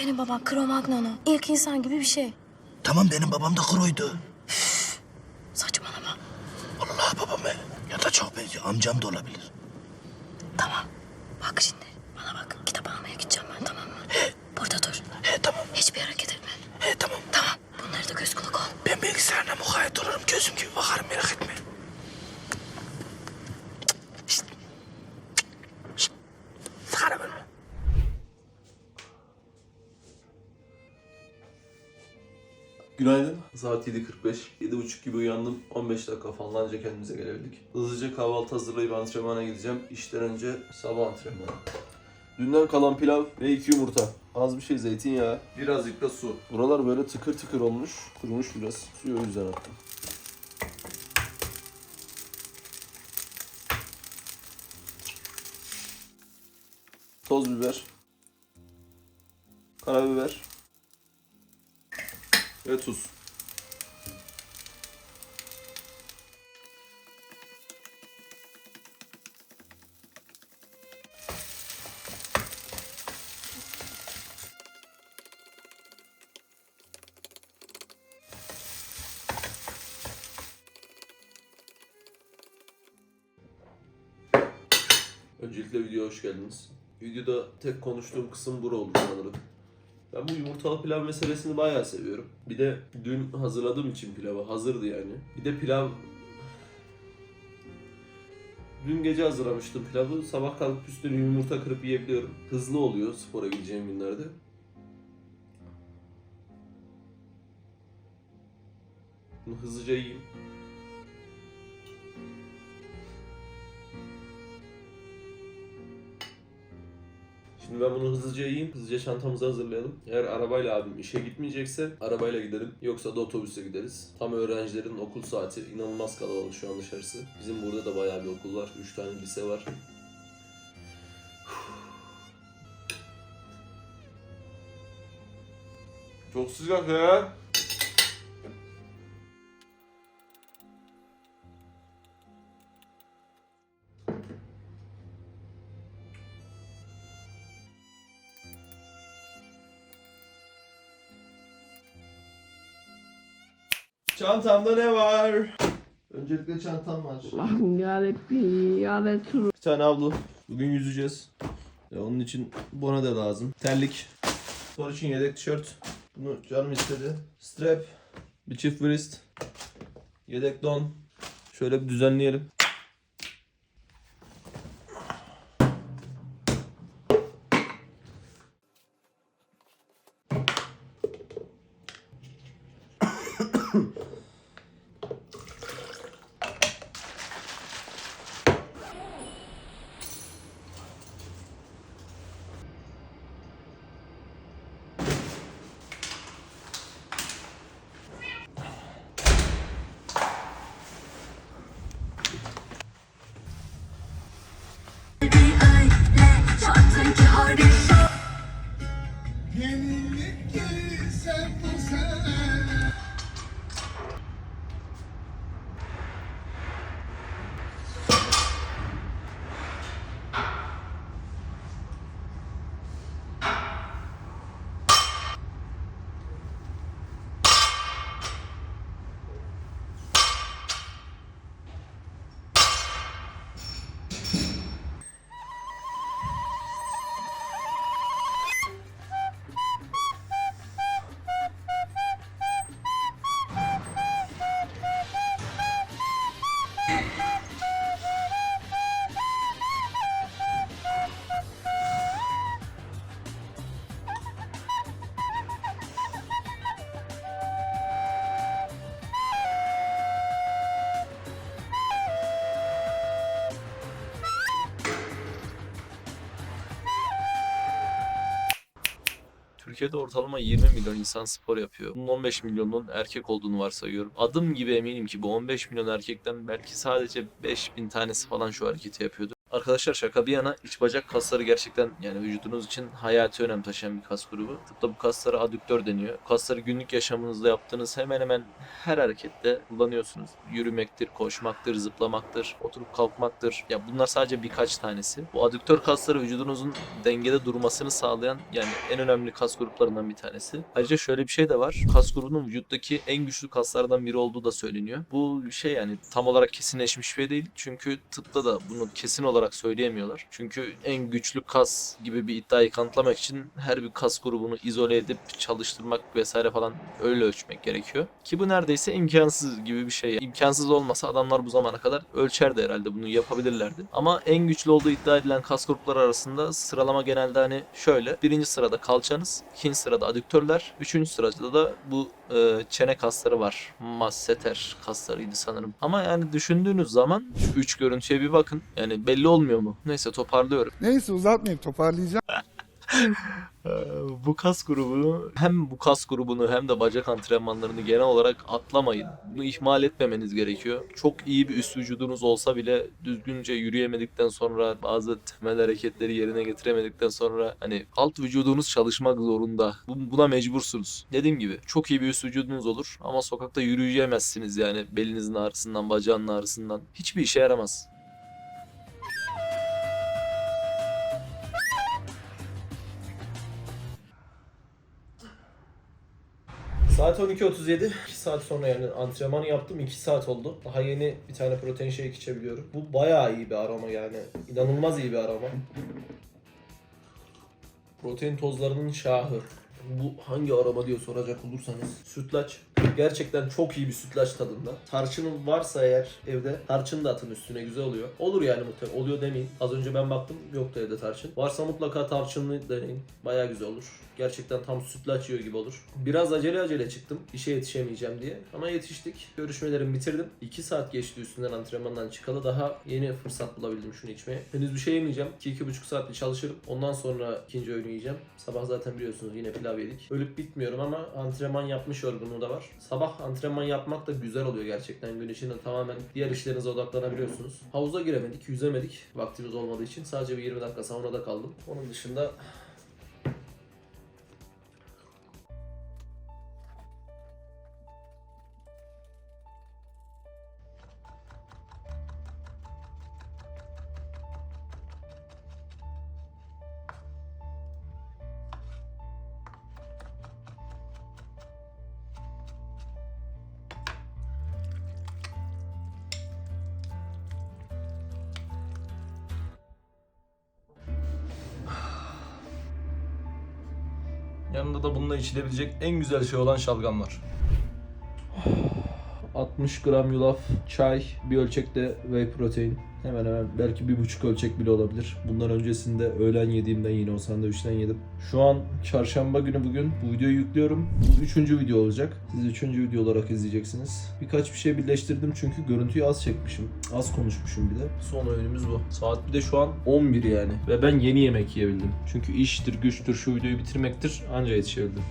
senin baban Cro-Magnon'u. İlk insan gibi bir şey. Tamam benim babam da kroydu. Saçmalama. Allah babam be. Ya da çok benziyor. Amcam da olabilir. Tamam. Bak şimdi. Bana bak. Kitap almaya gideceğim ben tamam mı? Burada dur. He tamam. Hiçbir hareket etme. He tamam. Tamam. Bunları da göz kulak ol. Ben bilgisayarına mukayyet olurum. Gözüm gibi bakarım merak etme. Günaydın. Saat 7.45. 7.30 gibi uyandım. 15 dakika falan anca kendimize gelebildik. Hızlıca kahvaltı hazırlayıp antrenmana gideceğim. İşten önce sabah antrenmanı. Dünden kalan pilav ve iki yumurta. Az bir şey zeytinyağı. Birazcık da su. Buralar böyle tıkır tıkır olmuş. Kurumuş biraz. Suyu o yüzden attım. Toz biber. Karabiber. Ve tuz. Öncelikle videoya hoş geldiniz. Videoda tek konuştuğum kısım bura oldu sanırım. Ben bu yumurtalı pilav meselesini bayağı seviyorum. Bir de dün hazırladığım için pilavı hazırdı yani. Bir de pilav... Dün gece hazırlamıştım pilavı. Sabah kalkıp üstüne yumurta kırıp yiyebiliyorum. Hızlı oluyor spora gideceğim günlerde. Bunu hızlıca yiyeyim. Şimdi ben bunu hızlıca yiyeyim. Hızlıca çantamızı hazırlayalım. Eğer arabayla abim işe gitmeyecekse arabayla gidelim. Yoksa da otobüse gideriz. Tam öğrencilerin okul saati. inanılmaz kalabalık şu an dışarısı. Bizim burada da bayağı bir okul var. 3 tane lise var. Çok sıcak ya. Çantamda ne var? Öncelikle çantam var. Allah'ım yarabbim ya Resul. Bir tane havlu. Bugün yüzeceğiz. E, onun için bona da lazım. Terlik. Spor için yedek tişört. Bunu canım istedi. Strap. Bir çift wrist. Yedek don. Şöyle bir düzenleyelim. Türkiye'de ortalama 20 milyon insan spor yapıyor. Bunun 15 milyonunun erkek olduğunu varsayıyorum. Adım gibi eminim ki bu 15 milyon erkekten belki sadece 5000 tanesi falan şu hareketi yapıyordu. Arkadaşlar şaka bir yana iç bacak kasları gerçekten yani vücudunuz için hayati önem taşıyan bir kas grubu. Tıpta bu kaslara adüktör deniyor. Kasları günlük yaşamınızda yaptığınız hemen hemen her harekette kullanıyorsunuz. Yürümektir, koşmaktır, zıplamaktır, oturup kalkmaktır. Ya bunlar sadece birkaç tanesi. Bu adüktör kasları vücudunuzun dengede durmasını sağlayan yani en önemli kas gruplarından bir tanesi. Ayrıca şöyle bir şey de var. Kas grubunun vücuttaki en güçlü kaslardan biri olduğu da söyleniyor. Bu şey yani tam olarak kesinleşmiş bir şey değil. Çünkü tıpta da bunu kesin olarak söyleyemiyorlar. Çünkü en güçlü kas gibi bir iddiayı kanıtlamak için her bir kas grubunu izole edip çalıştırmak vesaire falan öyle ölçmek gerekiyor. Ki bu neredeyse imkansız gibi bir şey. İmkansız olmasa adamlar bu zamana kadar ölçerdi herhalde bunu yapabilirlerdi. Ama en güçlü olduğu iddia edilen kas grupları arasında sıralama genelde hani şöyle. Birinci sırada kalçanız, ikinci sırada adüktörler, üçüncü sırada da bu e, çene kasları var. Masseter kaslarıydı sanırım. Ama yani düşündüğünüz zaman üç görüntüye bir bakın. Yani belli olmuyor mu? Neyse toparlıyorum. Neyse uzatmayayım toparlayacağım. Ee, bu kas grubunu hem bu kas grubunu hem de bacak antrenmanlarını genel olarak atlamayın. Bunu ihmal etmemeniz gerekiyor. Çok iyi bir üst vücudunuz olsa bile düzgünce yürüyemedikten sonra bazı temel hareketleri yerine getiremedikten sonra hani alt vücudunuz çalışmak zorunda. Bu- Buna mecbursunuz. Dediğim gibi çok iyi bir üst vücudunuz olur ama sokakta yürüyemezsiniz yani belinizin ağrısından, bacağının ağrısından. Hiçbir işe yaramaz. Saat 12.37. 2 saat sonra yani antrenmanı yaptım 2 saat oldu. Daha yeni bir tane protein shake içebiliyorum. Bu bayağı iyi bir aroma yani. İnanılmaz iyi bir aroma. Protein tozlarının şahı. Bu hangi araba diye soracak olursanız sütlaç. Gerçekten çok iyi bir sütlaç tadında. Tarçının varsa eğer evde tarçın da atın üstüne güzel oluyor. Olur yani muhtemelen. Oluyor demeyin. Az önce ben baktım yoktu evde tarçın. Varsa mutlaka tarçınlı deneyin. Baya güzel olur. Gerçekten tam sütlaç yiyor gibi olur. Biraz acele acele çıktım. İşe yetişemeyeceğim diye. Ama yetiştik. Görüşmelerimi bitirdim. 2 saat geçti üstünden antrenmandan çıkalı. Daha yeni fırsat bulabildim şunu içmeye. Henüz bir şey yemeyeceğim. 2-2,5 saatli çalışırım. Ondan sonra ikinci öğünü yiyeceğim. Sabah zaten biliyorsunuz yine pilav yedik. Ölüp bitmiyorum ama antrenman yapmış yorgunluğu da var. Sabah antrenman yapmak da güzel oluyor gerçekten. Gün içinde tamamen diğer işlerinize odaklanabiliyorsunuz. Havuza giremedik, yüzemedik. Vaktimiz olmadığı için. Sadece bir 20 dakika saunada kaldım. Onun dışında Yanında da bununla içilebilecek en güzel şey olan şalgam var. 60 gram yulaf, çay, bir ölçekte whey protein. Hemen hemen belki bir buçuk ölçek bile olabilir. Bundan öncesinde öğlen yediğimden yine o sandviçten yedim. Şu an çarşamba günü bugün bu videoyu yüklüyorum. Bu üçüncü video olacak. Siz üçüncü video olarak izleyeceksiniz. Birkaç bir şey birleştirdim çünkü görüntüyü az çekmişim. Az konuşmuşum bir de. Son öğünümüz bu. Saat bir de şu an 11 yani. Ve ben yeni yemek yiyebildim. Çünkü iştir, güçtür, şu videoyu bitirmektir anca yetişebildim.